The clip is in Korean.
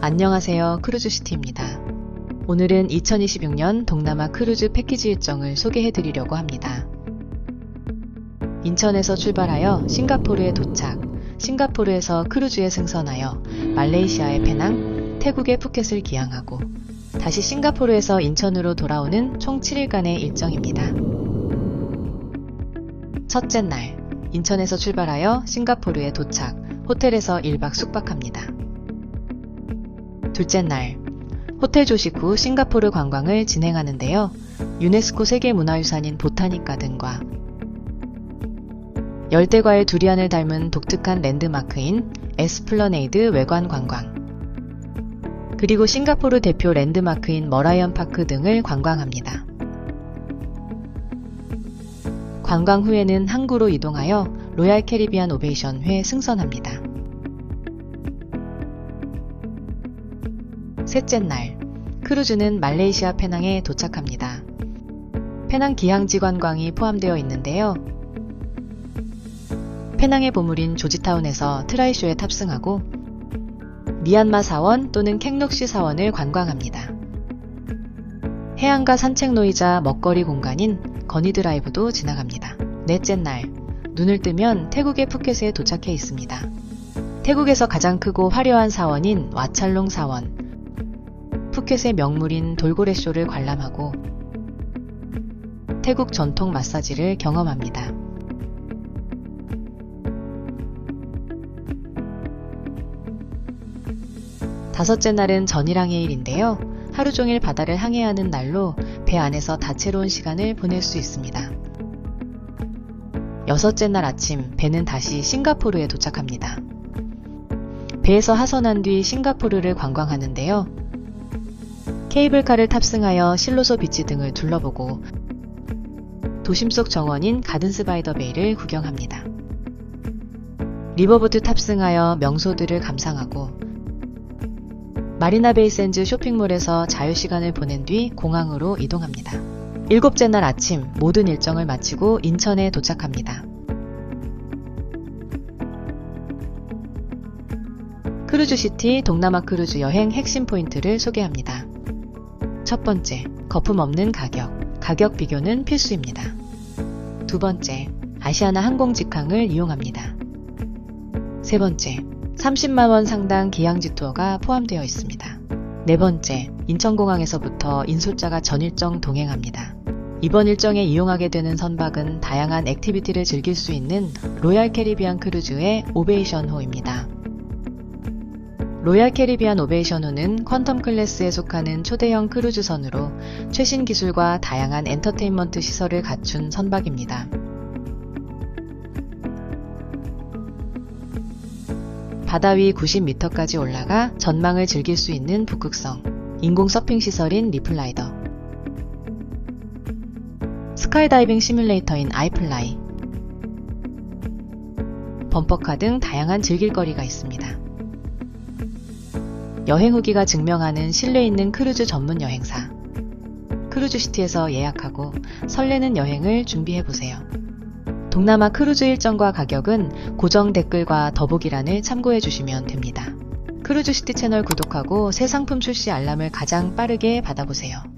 안녕하세요. 크루즈시티입니다. 오늘은 2026년 동남아 크루즈 패키지 일정을 소개해 드리려고 합니다. 인천에서 출발하여 싱가포르에 도착, 싱가포르에서 크루즈에 승선하여 말레이시아의 페낭, 태국의 푸켓을 기항하고 다시 싱가포르에서 인천으로 돌아오는 총 7일간의 일정입니다. 첫째 날, 인천에서 출발하여 싱가포르에 도착, 호텔에서 1박 숙박합니다. 둘째 날, 호텔 조식 후 싱가포르 관광을 진행하는데요. 유네스코 세계문화유산인 보타닉 가든과 열대과일 두리안을 닮은 독특한 랜드마크인 에스플러네이드 외관 관광, 그리고 싱가포르 대표 랜드마크인 머라이언 파크 등을 관광합니다. 관광 후에는 항구로 이동하여 로얄 캐리비안 오베이션 회 승선합니다. 셋째 날, 크루즈는 말레이시아 페낭에 도착합니다. 페낭 기항지 관광이 포함되어 있는데요. 페낭의 보물인 조지타운에서 트라이쇼에 탑승하고 미얀마 사원 또는 캥록시 사원을 관광합니다. 해안가 산책로이자 먹거리 공간인 거니 드라이브도 지나갑니다. 넷째 날, 눈을 뜨면 태국의 푸켓에 도착해 있습니다. 태국에서 가장 크고 화려한 사원인 와찰롱 사원, 푸켓의 명물인 돌고래쇼를 관람하고 태국 전통 마사지를 경험합니다. 다섯째 날은 전이랑의 일인데요. 하루 종일 바다를 항해하는 날로 배 안에서 다채로운 시간을 보낼 수 있습니다. 여섯째 날 아침 배는 다시 싱가포르에 도착합니다. 배에서 하선한 뒤 싱가포르를 관광하는데요. 케이블카를 탑승하여 실로소 비치 등을 둘러보고 도심 속 정원인 가든스 바이더 베이를 구경합니다. 리버보트 탑승하여 명소들을 감상하고 마리나 베이 샌즈 쇼핑몰에서 자유시간을 보낸 뒤 공항으로 이동합니다. 일곱째 날 아침 모든 일정을 마치고 인천에 도착합니다. 크루즈시티 동남아 크루즈 여행 핵심 포인트를 소개합니다. 첫 번째, 거품 없는 가격. 가격 비교는 필수입니다. 두 번째, 아시아나 항공 직항을 이용합니다. 세 번째, 30만원 상당 기항지 투어가 포함되어 있습니다. 네 번째, 인천공항에서부터 인솔자가 전일정 동행합니다. 이번 일정에 이용하게 되는 선박은 다양한 액티비티를 즐길 수 있는 로얄 캐리비안 크루즈의 오베이션호입니다. 로얄 캐리비안 오베이션호는 퀀텀 클래스에 속하는 초대형 크루즈선으로 최신 기술과 다양한 엔터테인먼트 시설을 갖춘 선박입니다. 바다 위 90m까지 올라가 전망을 즐길 수 있는 북극성, 인공 서핑 시설인 리플라이더, 스카이다이빙 시뮬레이터인 아이플라이, 범퍼카 등 다양한 즐길거리가 있습니다. 여행 후기가 증명하는 신뢰 있는 크루즈 전문 여행사. 크루즈시티에서 예약하고 설레는 여행을 준비해 보세요. 동남아 크루즈 일정과 가격은 고정 댓글과 더보기란을 참고해 주시면 됩니다. 크루즈시티 채널 구독하고 새 상품 출시 알람을 가장 빠르게 받아보세요.